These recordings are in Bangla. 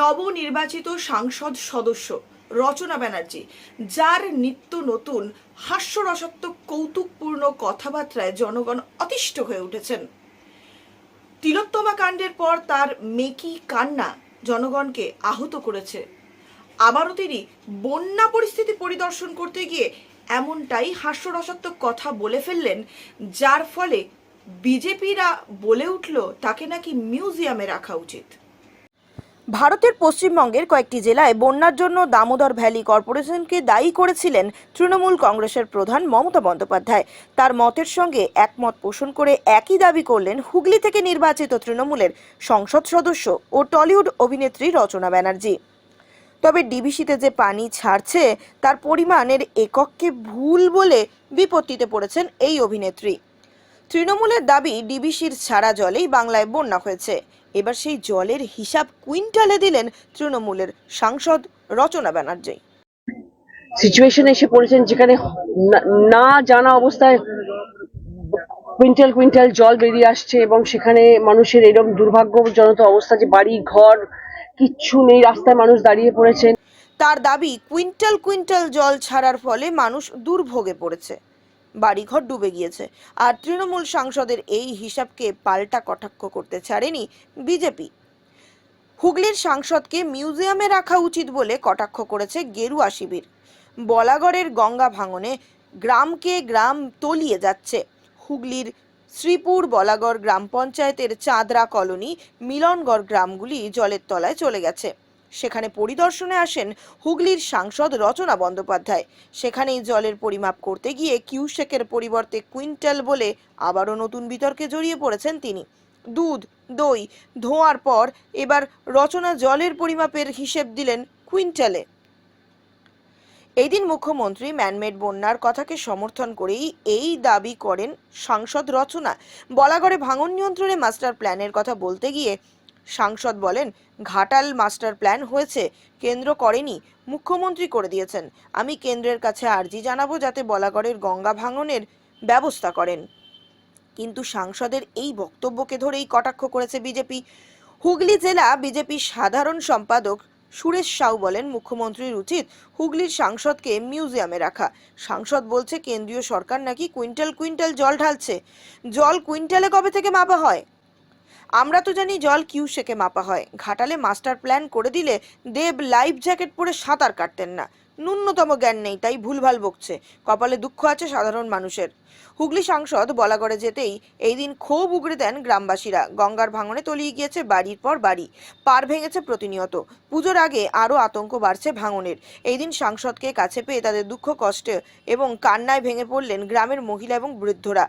নবনির্বাচিত সাংসদ সদস্য রচনা ব্যানার্জি, যার নিত্য নতুন হাস্যরসাত্মক কৌতুকপূর্ণ কথাবার্তায় জনগণ অতিষ্ঠ হয়ে উঠেছেন। তিলোত্তমা কাণ্ডের পর তার মেকি কান্না জনগণকে আহত করেছে। আবারও তিনি বন্যা পরিস্থিতি পরিদর্শন করতে গিয়ে এমনটাই হাস্যরসাত্মক কথা বলে ফেললেন, যার ফলে বিজেপিরা বলে উঠল তাকে নাকি মিউজিয়ামে রাখা উচিত। ভারতের পশ্চিমবঙ্গের কয়েকটি জেলায় বন্যার জন্য দামোদর ভ্যালি কর্পোরেশনকে দায়ী করেছিলেন তৃণমূল কংগ্রেসের প্রধান মমতা বন্দ্যোপাধ্যায়। তার মতের সঙ্গে একমত পোষণ করে একই দাবি করলেন হুগলি থেকে নির্বাচিত তৃণমূলের সংসদ সদস্য ও টলিউড অভিনেত্রী রচনা ব্যানার্জি। তবে ডিবিসিতে যে পানি ছাড়ছে, তার পরিমাণের একককে ভুল বলে বিপত্তিতে পড়েছেন এই অভিনেত্রী। তৃণমূলের দাবি, ডিবিসির ছাড়া জলেই বাংলায় বন্যা হয়েছে। এবার সেই জলের হিসাব কুইন্টালে দিলেন তৃণমূলের সাংসদ রচনা ব্যানার্জি। সিচুয়েশন এসে পড়েছেন যেখানে না- জানা অবস্থায় কুইন্টাল কুইন্টাল জল বেরিয়ে আসছে এবং সেখানে মানুষের এরকম দুর্ভাগ্যজনক অবস্থা যে বাড়ি ঘর কিচ্ছু নেই রাস্তায় মানুষ দাঁড়িয়ে পড়েছেন। তার দাবি কুইন্টাল কুইন্টাল জল ছাড়ার ফলে মানুষ দুর্ভোগে পড়েছে। বাড়িঘর ডুবে গিয়েছে। আর তৃণমূল সাংসদের এই হিসাবকে পাল্টা কটাক্ষ করতে ছাড়েনি বিজেপি। হুগলির সাংসদকে মিউজিয়ামে রাখা উচিত বলে কটাক্ষ করেছে গেরুয়া শিবির। বলাগড়ের গঙ্গা ভাঙনে গ্রামকে গ্রাম তলিয়ে যাচ্ছে। হুগলির শ্রীপুর বলাগড় গ্রাম পঞ্চায়েতের চাঁদরা কলোনি, মিলনগড় গ্রামগুলি জলের তলায় চলে গেছে। সেখানে পরিদর্শনে আসেন হুগলির সাংসদ রচনা বন্দ্যোপাধ্যায়। সেখানেই জলের পরিমাপ করতে গিয়ে কিউসেকের পরিবর্তে কুইন্টাল বলে আবারও নতুন বিতর্কে জড়িয়ে পড়েছেন তিনি। দুধ, দই, ধোঁয়ার পর এবার রচনা জলের পরিমাপের হিসেব দিলেন কুইন্টালে। এই দিন মুখ্যমন্ত্রী ম্যানমেড বন্যার কথাকে সমর্থন করেই এই দাবি করেন সাংসদ রচনা। বলাগড়ে ভাঙন নিয়ন্ত্রণে মাস্টার প্ল্যানের কথা বলতে গিয়ে সাংসদ বলেন, ঘাটাল মাস্টার প্ল্যান হয়েছে, কেন্দ্র করেনি, মুখ্যমন্ত্রী করে দিয়েছেন। আমি কেন্দ্রের কাছে আর্জি জানাব যাতে বলাগড়ের গঙ্গা ভাঙনের ব্যবস্থা করেন। কিন্তু সাংসদের এই বক্তব্যকে ধরেই কটাক্ষ করেছে বিজেপি। হুগলি জেলা বিজেপির সাধারণ সম্পাদক সুরেশ সাউ বলেন, মুখ্যমন্ত্রীর উচিত হুগলির সাংসদকে মিউজিয়ামে রাখা। সাংসদ বলছে, কেন্দ্রীয় সরকার নাকি কুইন্টাল কুইন্টাল জল ঢালছে। জল কুইন্টালে কবে থেকে মাপা হয়? আমরা তো জানি জল কিউ কিউসেকে মাপা হয়। ঘাটালে মাস্টার প্ল্যান করে দিলে দেব লাইফ জ্যাকেট পরে সাঁতার কাটতেন না। ন্যূনতম জ্ঞান নেই, তাই ভুলভাল বকছে। কপালে দুঃখ আছে সাধারণ মানুষের। হুগলি সাংসদ বলাগড়ে যেতেই এই দিন ক্ষোভ উগড়ে দেন গ্রামবাসীরা। গঙ্গার ভাঙনে তলিয়ে গিয়েছে বাড়ির পর বাড়ি। পার ভেঙেছে প্রতিনিয়ত। পুজোর আগে আরও আতঙ্ক বাড়ছে ভাঙনের। এই দিন সাংসদকে কাছে পেয়ে তাদের দুঃখ, কষ্টে এবং কান্নায় ভেঙে পড়লেন গ্রামের মহিলা এবং বৃদ্ধরা।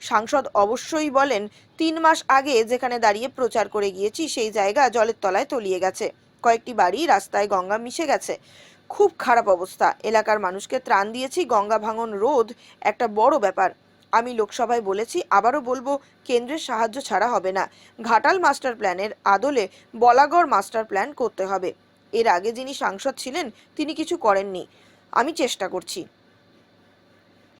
সাংসদ অবশ্যই বলেন, তিন মাস আগে যেখানে দাঁড়িয়ে প্রচার করে গিয়েছি, সেই জায়গা জলের তলায় তলিয়ে গেছে। কয়েকটি বাড়ি রাস্তায় গঙ্গা মিশে গেছে। খুব খারাপ অবস্থা। এলাকার মানুষকে ত্রাণ দিয়েছি, গঙ্গা ভাঙন রোধ একটা বড় ব্যাপার। আমি লোকসভায় বলেছি, আবারও বলব, কেন্দ্রের সাহায্য ছাড়া হবে না। ঘাটাল মাস্টার প্ল্যানের আদলে বলাগড় মাস্টার প্ল্যান করতে হবে। এর আগে যিনি সাংসদ ছিলেন, তিনি কিছু করেননি। আমি চেষ্টা করছি।